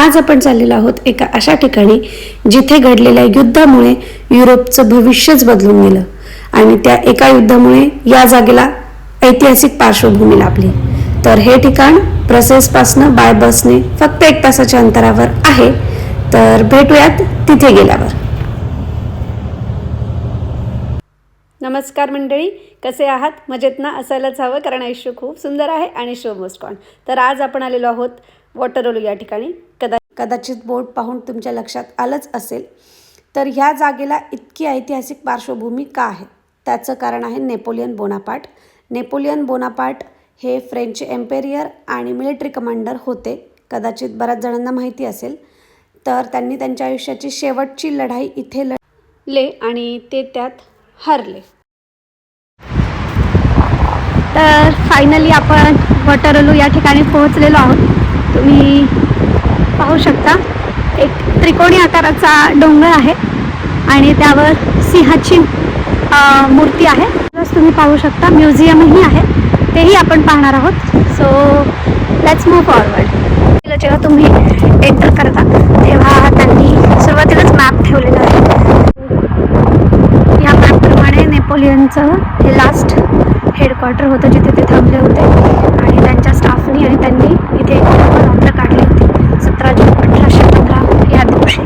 आज आपण चाललेलो आहोत एका अशा ठिकाणी जिथे घडलेल्या युद्धामुळे युरोपचं भविष्यच बदलून गेलं. आणि त्या एका युद्धामुळे या जागेला ऐतिहासिक पार्श्वभूमी लाभली. तर हे ठिकाण प्रसेसपासनं बाय बसने फक्त एक तासाच्या अंतरावर आहे. तर भेटूयात तिथे गेल्यावर. नमस्कार मंडळी कसे आहात? मजेत ना? असायलाच हवं कारण आयुष्य खूप सुंदर आहे आणि शो मोस्ट कॉन तर आज आपण आलेलो आहोत वॉटरओलू या ठिकाणी कदा कदाचित बोर्ड पाहून तुमच्या लक्षात आलंच असेल. तर ह्या जागेला इतकी ऐतिहासिक पार्श्वभूमी का आहे? त्याचं कारण आहे नेपोलियन बोनापार्ट. नेपोलियन बोनापार्ट हे फ्रेंच एम्पेरियर आणि मिलिटरी कमांडर होते. कदाचित बऱ्याच जणांना माहिती असेल. तर त्यांनी त्यांच्या आयुष्याची शेवटची लढाई इथे लढले आणि ते त्यात हरले. तर फायनली आपण वॉटरलू या ठिकाणी पोहोचलेलो आहोत. तुम्ही पाहू शकता. एक त्रिकोणी आकाराचा डोंगर आहे आणि त्यावर सिंहाची मूर्ती आहे. तसंच तुम्ही पाहू शकता म्युझियमही आहे. तेही आपण पाहणार आहोत. सो लेट्स मूव फॉरवर्ड जेव्हा तुम्ही एंटर करता तेव्हा त्यांनी सुरुवातीलाच मॅप ठेवलेला आहे. या मॅपप्रमाणे नेपोलियनचं हे लास्ट हेडक्वार्टर होतं जिथे ते थांबले होते. आणि त्यांच्या स्टाफनी आणि त्यांनी इथे एक रात्र काढली होती. सतरा जून अठराशे पंधरा या दिवशी.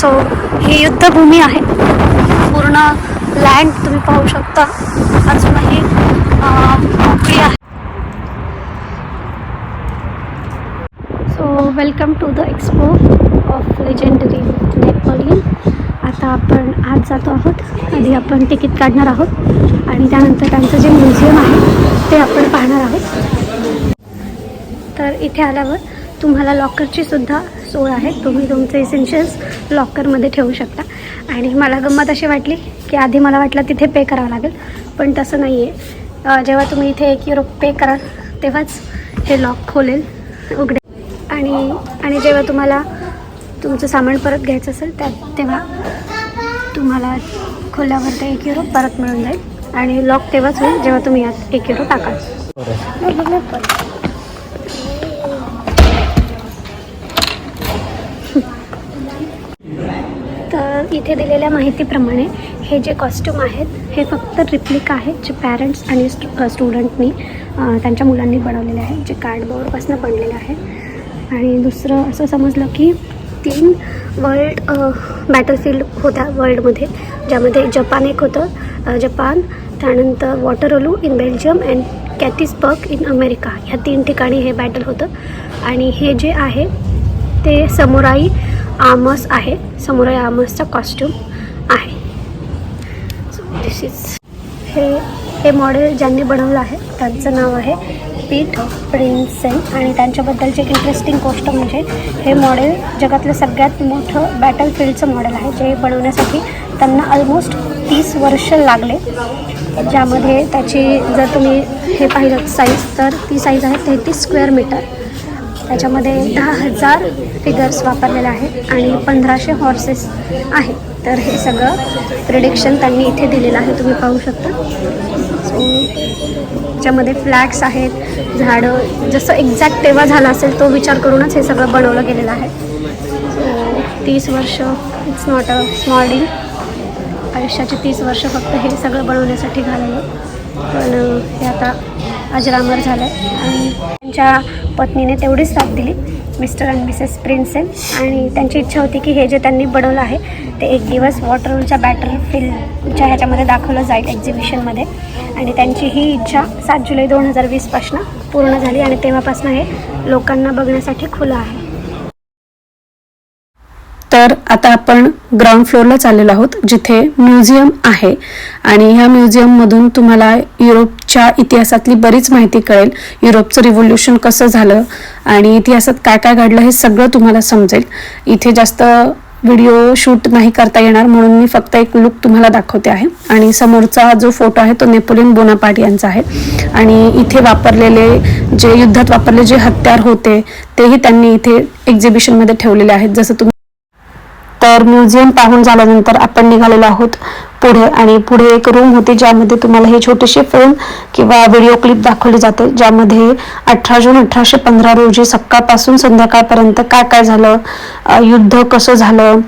सो ही युद्धभूमी आहे. पूर्ण लँड तुम्ही पाहू शकता. अजूनही मोकळी आहे. So welcome to the expo of legendary Napoleon आता आपण आज जातो आहोत. आधी आपण तिकीट काढणार आहोत. आणि त्यानंतर त्यांचं जे म्युझियम आहे ते आपण पाहणार आहोत. तर इथे आल्यावर तुम्हाला लॉकरची सुद्धा सोय आहे. तुम्ही तुमचे इसेन्शियल्स लॉकरमध्ये ठेवू शकता. आणि मला गंमत अशी वाटली की आधी मला वाटलं तिथे पे करावं लागेल. पण तसं नाही आहे जेव्हा तुम्ही इथे एक युरो पे कराल तेव्हाच हे लॉक खोलेल. उघडेल आणि आणि जेव्हा तुम्हाला तुमचं सामान परत घ्यायचं असेल त्या तेव्हा तुम्हाला खोल्यावर ते एक युरो परत मिळून जाईल. आणि लॉक तेव्हाच होईल जेव्हा तुम्ही यात एक युरो टाकाल. तर इथे दिलेल्या माहितीप्रमाणे हे जे कॉस्ट्यूम आहेत हे फक्त रिप्लिक आहेत जे पॅरेंट्स आणि स्टु स्टुडंटनी त्यांच्या मुलांनी बनवलेले आहेत जे कार्डबोर्डपासून बनलेले आहे आणि दुसरं असं समजलं की तीन वर्ल्ड बॅटलफील्ड होत्या वर्ल्डमध्ये ज्यामध्ये जपान एक होतं. जपान त्यानंतर Waterloo in Belgium and Gettysburg in America ह्या तीन ठिकाणी हे बॅटल होतं. आणि हे जे आहे ते समुराई आमस आहे. समुराई आमसचा कॉस्ट्यूम आहे. सो दिस इज हे हे मॉडेल ज्यांनी बनवलं आहे त्यांचं नाव आहे पीठ प्रिन्सेन आणि त्यांच्याबद्दलची एक इंटरेस्टिंग गोष्ट म्हणजे हे मॉडेल जगातलं सगळ्यात मोठं बॅटल फील्डचं मॉडेल आहे जे बनवण्यासाठी त्यांना ऑलमोस्ट तीस वर्ष लागले. ज्यामध्ये त्याची जर तुम्ही हे पाहिलं साईज तर ती साईज आहे तेहतीस स्क्वेअर मीटर त्याच्यामध्ये दहा हजार फिगर्स वापरलेले आहेत आणि पंधराशे हॉर्सेस आहेत तर हे सगळं प्रिडिक्शन त्यांनी इथे दिलेलं आहे तुम्ही पाहू शकता. सो त्याच्यामध्ये फ्लॅग्स आहेत झाडं जसं एक्झॅक्ट तेव्हा झालं असेल तो विचार करूनच हे सगळं बनवलं गेलेलं आहे. सो तीस वर्ष it's not a small deal आयुष्याचे तीस वर्ष फक्त हे सगळं बनवण्यासाठी घालवलं. पण हे आता अजरामर झालं आहे आणि त्यांच्या पत्नीने तेवढीच साथ दिली. Mr and Mrs Prinsen. आणि त्यांची इच्छा होती की हे जे त्यांनी बनवलं आहे ते एक दिवस वॉटरच्या बॅटर फिल्डच्या ह्याच्यामध्ये दाखवलं जाईल एक्झिबिशनमध्ये आणि त्यांची ही इच्छा सात जुलै दोन हजार वीसपासनं पूर्ण झाली आणि तेव्हापासून हे लोकांना बघण्यासाठी खुलं आहे. तर आता आपण ग्राउंड फ्लोअरला चाललेलो आहोत जिथे म्युझियम आहे. आणि ह्या म्युझियममधून तुम्हाला युरोपच्या इतिहासातली बरीच माहिती कळेल युरोपचं रिव्होल्युशन कसं झालं आणि इतिहासात काय काय घडलं हे सगळं तुम्हाला समजेल. इथे जास्त व्हिडिओ शूट नाही करता येणार म्हणून मी फक्त एक लुक तुम्हाला दाखवते आहे. आणि समोरचा जो फोटो आहे तो नेपोलियन बोनापाट यांचा आहे. आणि इथे वापरलेले जे युद्धात वापरले जे हत्यार होते तेही त्यांनी इथे एक्झिबिशनमध्ये ठेवलेले आहेत. जसं तुम्ही तर म्युझियम पाहून झाल्यानंतर आपण निघालेलो आहोत पुढे. आणि पुढे एक रूम होती ज्यामध्ये तुम्हाला हे छोटीशी फिल्म किंवा व्हिडिओ क्लिप दाखवली जाते ज्यामध्ये अठरा जून अठराशे पंधरा रोजी सकाळपासून संध्याकाळपर्यंत काय काय झालं युद्ध कसं झालं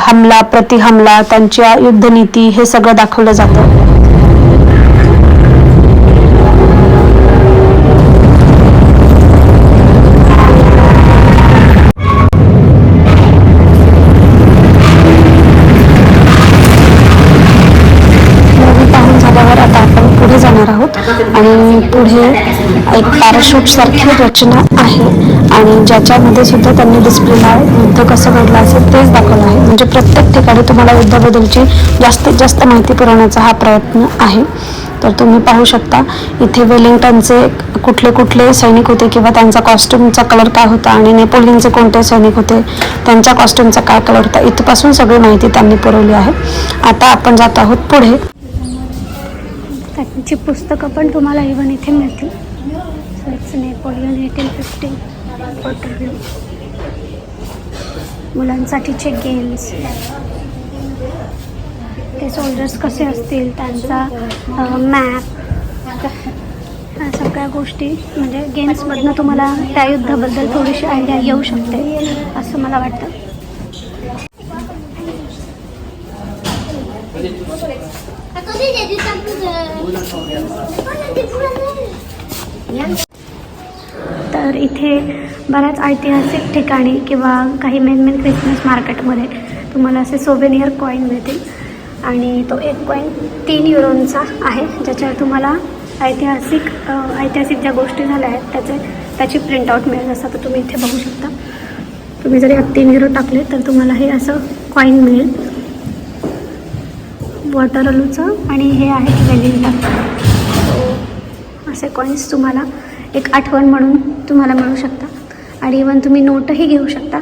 हमला प्रति हमला त्यांच्या युद्धनीती हे सगळं दाखवलं जातं. एक पॅराशूट सारखी रचना आहे. आणि ज्याच्यामध्ये सुद्धा त्यांनी डिस्प्लेला युद्ध कसं घडलं असेल तेच दाखवलं आहे. म्हणजे प्रत्येक ठिकाणी तुम्हाला युद्धाबद्दलची जास्तीत जास्त माहिती पुरवण्याचा हा प्रयत्न आहे. तर तुम्ही पाहू शकता इथे वेलिंग्टनचे कुठले कुठले सैनिक होते किंवा त्यांचा कॉस्ट्युमचा कलर काय होता आणि नेपोलियनचे कोणते सैनिक होते त्यांच्या कॉस्ट्युमचा काय कलर होता इथपासून सगळी माहिती त्यांनी पुरवली आहे. आता आपण जात आहोत पुढे. त्यांची पुस्तकं पण तुम्हाला इवन इथे मिळतील. इट्स नेपोलियन एटीन फिफ्टीन मुलांसाठीचे गेम्स ते सोल्जर्स कसे असतील त्यांचा मॅप ह्या सगळ्या गोष्टी म्हणजे गेम्समधनं तुम्हाला त्या युद्धाबद्दल थोडीशी आयडिया येऊ शकते असं मला वाटतं. तर इथे बऱ्याच ऐतिहासिक ठिकाणी किंवा काही मेन मेन क्रिसमस मार्केटमध्ये तुम्हाला असे सोबेनियर कॉईन मिळतील. आणि तो एक कॉईन तीन युरोंचा आहे ज्याच्यावर तुम्हाला ऐतिहासिक ऐतिहासिक ज्या गोष्टी झाल्या आहेत त्याचे त्याची प्रिंटआउट मिळेल असं तर तुम्ही इथे बघू शकता. तुम्ही जरी यात तीन युरो टाकले तर तुम्हाला हे असं कॉईन मिळेल. वॉटर अलूचं आणि हे आहे वेलिंगटन असे कॉईन्स तुम्हाला एक आठवण म्हणून तुम्हाला मिळू शकता आणि इवन तुम्ही नोटही घेऊ शकता.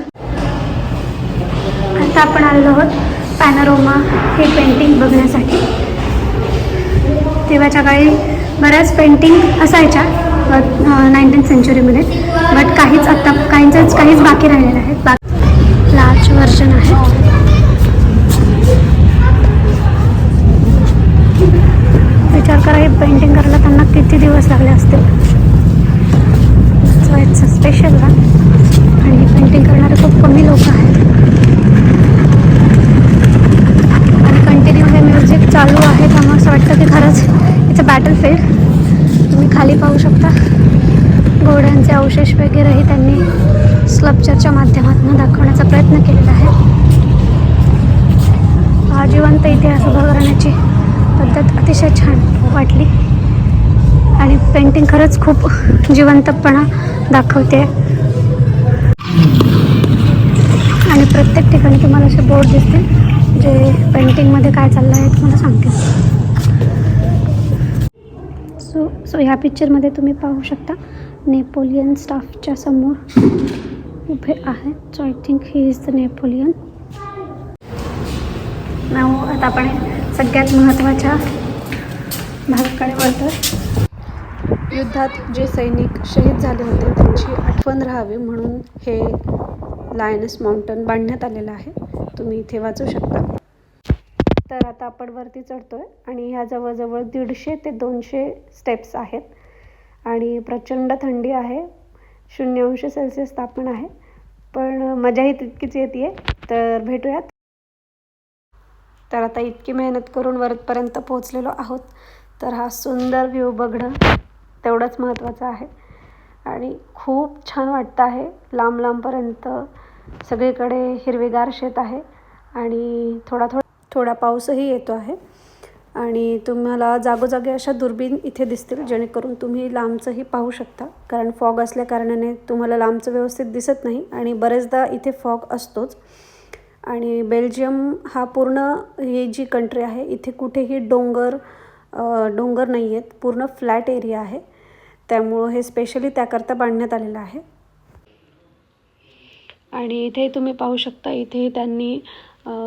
आता आपण आलेलो आहोत पॅनरोमा हे पेंटिंग बघण्यासाठी. तेव्हाच्या काळी बऱ्याच पेंटिंग असायच्या नाईन्टीन सेंचुरीमध्ये बट काहीच आत्ता काहींचंच काहीच बाकी राहिलेलं आहेत बाकी लार्ज व्हर्जन आहे. विचार करा हे पेंटिंग किती दिवस लागले असतील? स्पेशल का आणि पेंटिंग करणारे खूप कमी लोक आहेत. आणि कंटिन्यू हे म्युझिक चालू आहे त्यामुळे असं वाटतं की खरंच इट्स अ बॅटल फील्ड तुम्ही खाली पाहू शकता. घोड्यांचे अवशेष वगैरेही त्यांनी स्लप्चरच्या माध्यमातून दाखवण्याचा प्रयत्न केलेला आहे. आजीवंत जिवंत इतिहास उभा करण्याची पद्धत अतिशय छान वाटली. आणि पेंटिंग खरंच खूप जिवंतपणा दाखवते. आणि प्रत्येक ठिकाणी तुम्हाला असे बोर्ड दिसतील जे पेंटिंगमध्ये काय चाललं आहे तुम्हाला सांगतील सो सो ह्या पिक्चरमध्ये तुम्ही पाहू शकता नेपोलियन स्टाफच्या समोर उभे आहेत so I think he is the Napoleon नाव आता आपण सगळ्यात महत्त्वाच्या भागाकडे वळतो युद्धात जे सैनिक शहीद झाले होते त्यांची आठवण राहावी म्हणून हे लायनस माउंटन बांधण्यात आलेलं आहे. तुम्ही इथे वाचू शकता. तर आता आपण वरती चढतोय आणि ह्या जवळजवळ दीडशे ते दोनशे स्टेप्स आहेत. आणि प्रचंड थंडी आहे. शून्य अंश सेल्सिअस तापमान आहे. पण मजाही तितकीच येते तर भेटूयात. तर आता इतकी मेहनत करून वरपर्यंत पोहोचलेलो आहोत. तर हा सुंदर व्ह्यू बघणं तेवढंच महत्त्वाचं आहे. आणि खूप छान वाटतं आहे. लांब लांबपर्यंत सगळीकडे हिरवेगार शेत आहे. आणि थोडा थोडा थोडा पाऊसही येतो आहे. आणि तुम्हाला जागोजागी अशा दुर्बीण इथे दिसतील जेणेकरून तुम्ही लांबचंही पाहू शकता. कारण फॉग असल्याकारणाने तुम्हाला लांबचं व्यवस्थित दिसत नाही आणि बरेचदा इथे फॉग असतोच. आणि बेल्जियम हा पूर्ण ही जी कंट्री आहे इथे कुठेही डोंगर डोंगर नाही आहेत पूर्ण फ्लॅट एरिया आहे. त्यामुळं हे स्पेशली त्याकरता बांधण्यात आलेलं आहे. आणि इथे तुम्ही पाहू शकता इथे त्यांनी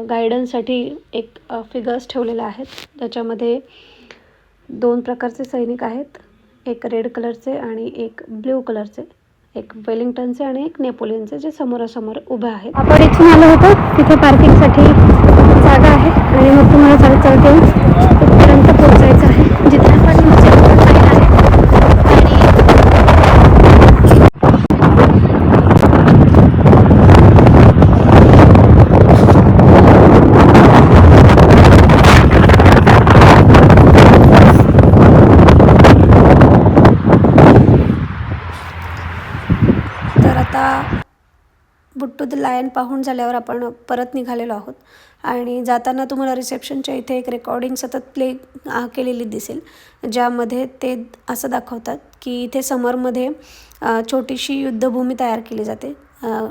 गायडन्ससाठी एक फिगर्स ठेवलेले आहेत. ज्याच्यामध्ये दोन प्रकारचे सैनिक आहेत. एक रेड कलरचे आणि एक ब्ल्यू कलरचे एक वेलिंग्टनचे आणि एक नेपोलियनचे जे समोरासमोर उभे आहेत. आपण इथून आलो होतो. तिथे पार्किंगसाठी जागा आहे. आणि मग तुम्हाला चालत चालत येऊन इथपर्यंत पोहोचायचं आहे जिथे आपण जेवण पाहिलं आहे आणि तर आता गायन पाहून झाल्यावर आपण परत निघालेलो आहोत. आणि जाताना तुम्हाला रिसेप्शनच्या इथे एक रेकॉर्डिंग सतत प्ले केलेली दिसेल ज्यामध्ये ते असं दाखवतात की इथे समरमध्ये छोटीशी युद्धभूमी तयार केली जाते.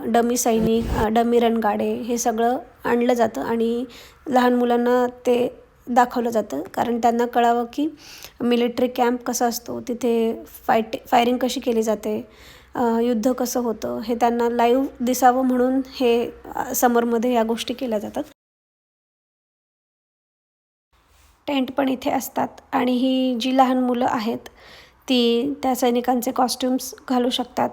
डमी सैनिक डमी रणगाडे हे सगळं आणलं जातं आणि लहान मुलांना ते दाखवलं जातं. कारण त्यांना कळावं की मिलिटरी कॅम्प कसा असतो तिथे फायटे फायरिंग कशी केली जाते युद्ध कसं होतं हे त्यांना लाईव्ह दिसावं म्हणून हे समरमध्ये या गोष्टी केल्या जातात. टेंट पण इथे असतात आणि ही जी लहान मुलं आहेत ती त्या सैनिकांचे कॉस्ट्युम्स घालू शकतात.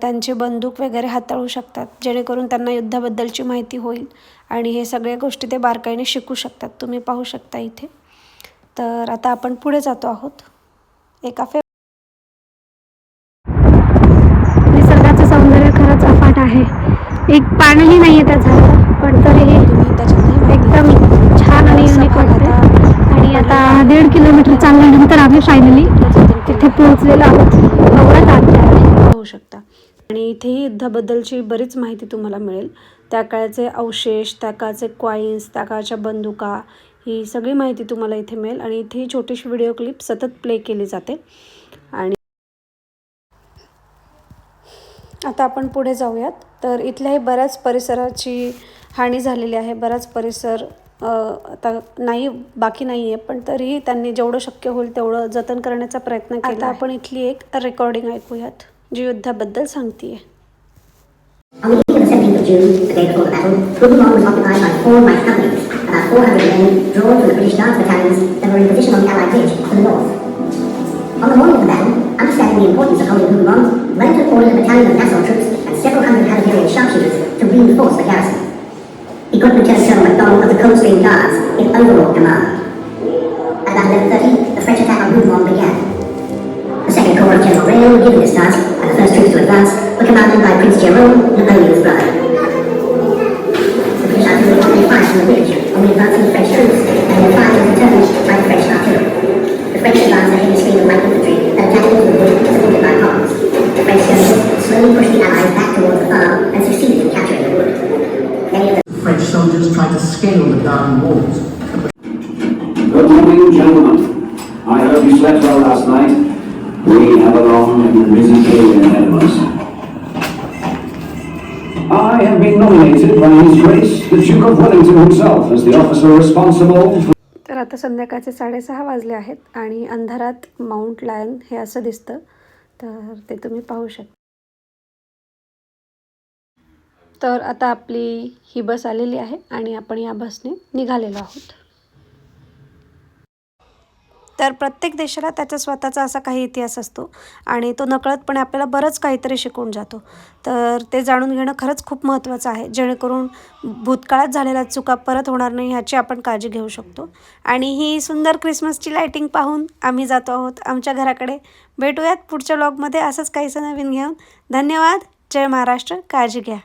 त्यांचे बंदूक वगैरे हाताळू शकतात जेणेकरून त्यांना युद्धाबद्दलची माहिती होईल आणि हे सगळ्या गोष्टी ते बारकाईने शिकू शकतात. तुम्ही पाहू शकता इथे. तर आता आपण पुढे जातो आहोत. एका फे एक पानही नाही आहे त्या झाडाला पण तुम्ही त्याच्यामध्ये एकदम छान आणि युनिक वाटते आणि आता दीड किलोमीटर चालल्यानंतर आम्ही फायनली तिथे पोहोचलेलो आहोत. अंतर आहे पाहू शकता. आणि इथेही युद्धाबद्दलची बरीच माहिती तुम्हाला मिळेल. त्या काळाचे अवशेष त्या काळाचे क्वाईन्स त्या काळाच्या बंदुका ही सगळी माहिती तुम्हाला इथे मिळेल. आणि इथे ही छोटीशी व्हिडिओ क्लिप सतत प्ले केली जाते. आणि आता आपण पुढे जाऊयात. तर इथल्याही बऱ्याच परिसराची हानी झालेली आहे. बराच परिसर आता नाही बाकी नाही आहे पण तरीही त्यांनी जेवढं शक्य होईल तेवढं जतन करण्याचा प्रयत्न केला आपण इथली एक रेकॉर्डिंग ऐकूयात. जी युद्धाबद्दल सांगते On the morning of the battle, understanding the importance of holding Hoonamon, A of Nassau and several hundred Hanoverian sharpshooters to reinforce the garrison. He put Lieutenant Colonel MacDonald of the Coldstream Guards in overall command. About 11.30, the French attack on Gugemon began. The second corps of General Rail were given this task, and the first troops to advance were commanded by Prince Jerome, Napoleon's brother. Nominated by His Grace, the Duke of Wellington himself, as the officer responsible for तर आता संध्याकाळचे साडेसहा वाजले आहेत आणि अंधारात mount lion हे असं दिसतं. तर ते तुम्ही पाहू शकता. तर आता आपली ही बस आलेली आहे आणि आपण या बसने निघालेलो आहोत. तर प्रत्येक देशाला त्याचा स्वतःचा असा काही इतिहास असतो आणि तो नकळतपणे आपल्याला बरंच काहीतरी शिकून जातो. तर ते जाणून घेणं खरंच खूप महत्त्वाचं आहे. जेणेकरून भूतकाळात झालेल्या चुका परत होणार नाही ह्याची आपण काळजी घेऊ शकतो. आणि ही सुंदर क्रिसमसची लायटिंग पाहून आम्ही जातो आहोत आमच्या घराकडे. भेटूयात पुढच्या ब्लॉगमध्ये असंच काहीसं नवीन घेऊन. धन्यवाद. जय महाराष्ट्र. काळजी घ्या.